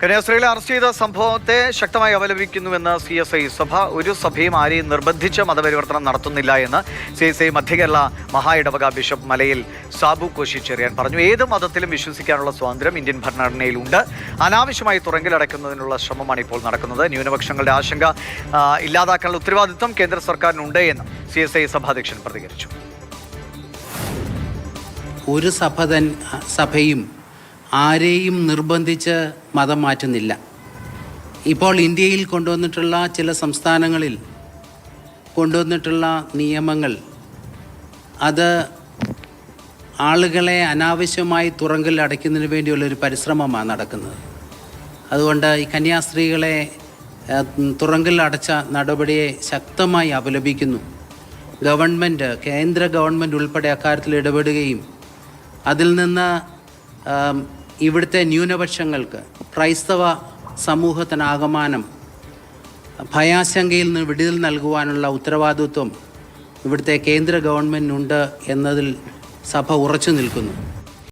കന്യാസ്ത്രീകളെ arrest ചെയ്ത സംഭവത്തെ ശക്തമായി അപലപിക്കുന്നുവെന്ന് സി എസ് ഐ സഭ. ഒരു സഭയും ആരെയും നിർബന്ധിച്ച് മതപരിവർത്തനം നടത്തുന്നില്ല എന്ന് സി എസ് ഐ മധ്യകേരള മഹാ ഇടവക ബിഷപ്പ് മലയിൽ സാബു കോശി ചെറിയാൻ പറഞ്ഞു. ഏത് മതത്തിലും വിശ്വസിക്കാനുള്ള സ്വാതന്ത്ര്യം ഇന്ത്യൻ ഭരണഘടനയിലുണ്ട്. അനാവശ്യമായി തുറങ്കിലടക്കുന്നതിനുള്ള ശ്രമമാണ് ഇപ്പോൾ നടക്കുന്നത്. ന്യൂനപക്ഷങ്ങളുടെ ആശങ്ക ഇല്ലാതാക്കാനുള്ള ഉത്തരവാദിത്വം കേന്ദ്ര സർക്കാരിനുണ്ട് എന്ന് സി എസ് ഐ സഭാധ്യക്ഷൻ പ്രതികരിച്ചു. ഒരു സഭ സഭയും ആരെയും നിർബന്ധിച്ച് മതം മാറ്റുന്നില്ല. ഇപ്പോൾ ഇന്ത്യയിൽ കൊണ്ടുവന്നിട്ടുള്ള ചില സംസ്ഥാനങ്ങളിൽ കൊണ്ടുവന്നിട്ടുള്ള നിയമങ്ങൾ അത് ആളുകളെ അനാവശ്യമായി തുറങ്കിൽ അടയ്ക്കുന്നതിന് വേണ്ടിയുള്ളൊരു പരിശ്രമമാണ് നടക്കുന്നത്. അതുകൊണ്ട് ഈ കന്യാസ്ത്രീകളെ തുറങ്കിൽ അടച്ച നടപടിയെ ശക്തമായി അപലപിക്കുന്നു. ഗവൺമെന്റ് കേന്ദ്ര ഗവൺമെന്റ് ഉൾപ്പെടെ അക്കാര്യത്തിൽ ഇടപെടുകയും അതിൽ നിന്ന് ഇവിടുത്തെ ന്യൂനപക്ഷങ്ങൾക്ക് ക്രൈസ്തവ സമൂഹത്തിനാകമാനം ഭയാശങ്കയിൽ നിന്ന് വിടുതൽ നൽകുവാനുള്ള ഉത്തരവാദിത്വം ഇവിടുത്തെ കേന്ദ്ര ഗവൺമെന്റിനുണ്ട് എന്നതിൽ സഭ ഉറച്ചു നിൽക്കുന്നു.